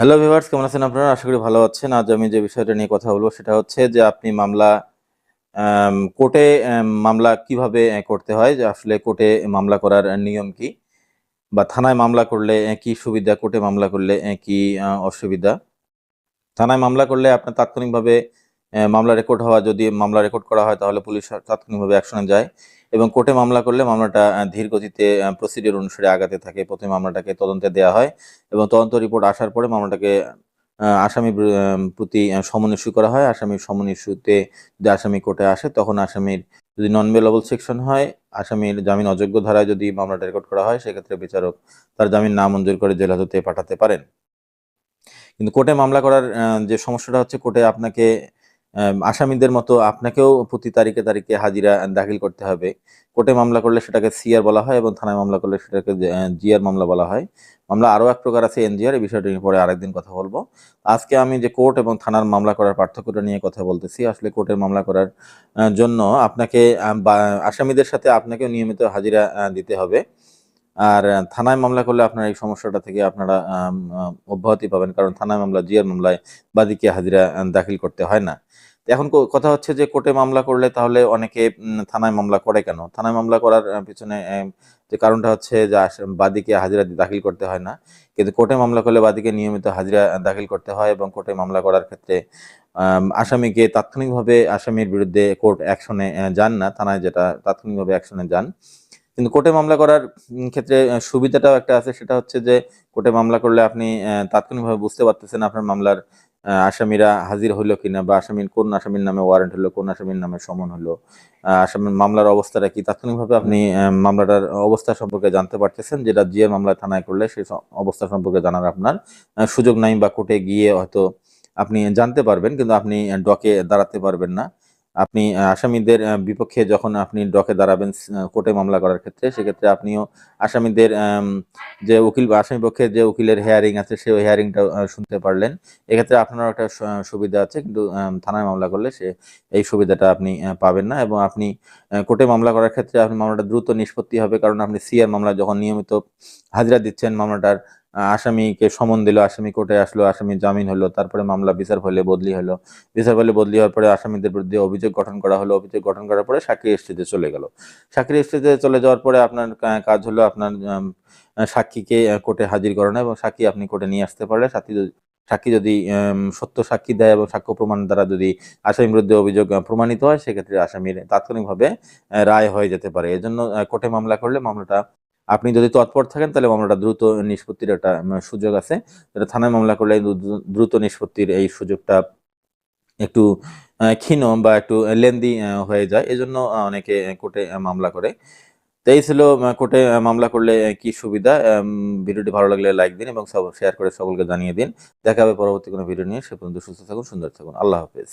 Hello viewers কেমন আছেন আপনারা? আশা করি ভালো আছেন। আজ আমি যে বিষয়টা নিয়ে কথা বলব সেটা হচ্ছে যে আপনি মামলা কোর্টে মামলা কীভাবে করতে হয়? যে আসলে কোর্টে মামলা করার নিয়ম কি? বা থানায় মামলা করলে কি সুবিধা? কোর্টে মামলা করলে কি অসুবিধা? থানায় মামলা করলে আপনার তাৎক্ষণিকভাবে মামলা রেকর্ড হওয়া, যদি মামলা রেকর্ড করা হয়, তাহলে পুলিশ তাৎক্ষণিকভাবে অ্যাকশনে যায়। এবং কোর্টে মামলা করলে মামলাটা ধীর গতিতে প্রসিডিউর অনুসারে আগাতে থাকে। প্রথমে মামলাটাকে তদন্তে দেওয়া হয় এবং তদন্ত রিপোর্ট আসার পরে মামলাটাকে আসামি প্রতি সমন ইস্যু করা হয়। আসামির সমন ইস্যুতে যদি আসামি কোর্টে আসে, তখন আসামির যদি নন বেলেবল সেকশন হয়, আসামির জামিন অযোগ্য ধারায় যদি মামলাটা রেকর্ড করা হয়, সেক্ষেত্রে বিচারক তার জামিন না মঞ্জুর করে জেল হাজতে পাঠাতে পারেন। কিন্তু কোর্টে মামলা করার যে সমস্যাটা হচ্ছে, কোর্টে আপনাকে আসামিদের মতো আপনাকেও প্রতি তারিখে তারিখে হাজিরা দাখিল করতে হবে। কোর্টে মামলা করলে সেটাকে সিআর বলা হয় এবং থানায় মামলা করলে সেটাকে জিআর মামলা বলা হয়। মামলা আরও এক প্রকার আছে এনজিআর, এই বিষয়টি নিয়ে পরে আরেকদিন কথা বলব। আজকে আমি যে কোর্ট এবং থানার মামলা করার পার্থক্যটা নিয়ে কথা বলতেছি, আসলে কোর্টের মামলা করার জন্য আপনাকে আসামিদের সাথে আপনাকেও নিয়মিত হাজিরা দিতে হবে। আর থানায় মামলা করলে আপনার এই সমস্যাটা থেকে আপনারা অব্যাহতি পাবেন। কারণ থানায় মামলা জিয়ার মামলায় বাদীকে হাজিরা দাখিল করতে হয় না। এখন কথা হচ্ছে যে কোর্টে মামলা করলে তাহলে অনেকে থানায় মামলা করে কেন? থানায় মামলা করার পিছনে যে কারণটা হচ্ছে যে বাদীকে হাজিরা দাখিল করতে হয় না। কিন্তু কোর্টে মামলা করলে বাদীকে নিয়মিত হাজিরা দাখিল করতে হয় এবং কোর্টে মামলা করার ক্ষেত্রে আসামিকে তাৎক্ষণিকভাবে আসামির বিরুদ্ধে কোর্ট অ্যাকশনে যান না। থানায় যেটা তাৎক্ষণিকভাবে অ্যাকশনে যান। কিন্তু কোর্টে মামলা করার ক্ষেত্রে সুবিধাটাও একটা আছে। সেটা হচ্ছে যে, কোর্টে মামলা করলে আপনি তাৎক্ষণিকভাবে বুঝতে পারতেছেন আপনার মামলার আসামিরা হাজির হইল কিনা বা আসামির কোন আসামির নামে ওয়ারেন্ট হলো, কোন আসামির নামে সমন হলো আসামির মামলার অবস্থাটা কি? তাৎক্ষণিকভাবে আপনি মামলাটার অবস্থা সম্পর্কে জানতে পারতেছেন, যেটা জিএর মামলা থানায় করলে সেই অবস্থা সম্পর্কে জানার আপনার সুযোগ নাই বা কোর্টে গিয়ে হয়তো আপনি জানতে পারবেন, কিন্তু আপনি ডকে দাঁড়াতে পারবেন না। আপনি আসামিদের বিপক্ষে যখন আপনি ডকে দাঁড়াবেন কোর্টে মামলা করার ক্ষেত্রে, সেক্ষেত্রে আপনিও আসামিদের যে উকিল বা আসামি পক্ষে যে উকিলের হেয়ারিং আছে, সেই হেয়ারিংটা শুনতে পারলেন। এক্ষেত্রে আপনারও একটা সুবিধা আছে, কিন্তু থানায় মামলা করলে সে, এই সুবিধাটা আপনি পাবেন না এবং আপনি কোর্টে মামলা করার ক্ষেত্রে আপনি মামলাটা দ্রুত নিষ্পত্তি হবে, কারণ আপনি সিআর মামলা যখন নিয়মিত হাজিরা দিচ্ছেন, মামলাটার আসামিকে সমন দিল, আসামি কোর্টে আসলো, আসামি জামিন হলো, তারপরে মামলা বিচার ফলে বদলি হলো। বিচার ফলে বদলি হওয়ার পরে আসামিদের বিরুদ্ধে অভিযোগ গঠন করা হলো, অভিযোগ গঠন করার পরে সাক্ষী স্টেজে চলে গেল। সাক্ষী স্টেজে চলে যাওয়ার পরে আপনার কাজ হলো আপনার সাক্ষীকে কোর্টে হাজির করানো এবং সাক্ষী আপনি কোর্টে নিয়ে আসতে পারলে সাক্ষী সাক্ষী যদি সত্য সাক্ষী দেয় এবং সাক্ষ্য প্রমাণ দ্বারা যদি আসামির বিরুদ্ধে অভিযোগ প্রমাণিত হয়, সেক্ষেত্রে আসামির তাৎক্ষণিকভাবে রায় হয়ে যেতে পারে। এজন্য কোর্টে মামলা করলে মামলাটা আপনি যদি তৎপর থাকেন, তাহলে মামলাটা দ্রুত নিষ্পত্তির একটা সুযোগ আছে। যেটা থানায় মামলা করলে দ্রুত নিষ্পত্তির এই সুযোগটা একটু ক্ষীণ বা একটু লেন্দি হয়ে যায়। এজন্য অনেকে কোর্টে মামলা করে। তো এই ছিল কোর্টে মামলা করলে কি সুবিধা? ভিডিওটি ভালো লাগলে লাইক দিন এবং সব, শেয়ার করে সকলকে জানিয়ে দিন। দেখা হবে পরবর্তী কোনো ভিডিও নিয়ে। সে পর্যন্ত সুস্থ থাকুন, সুন্দর থাকুন। আল্লাহ হাফেজ।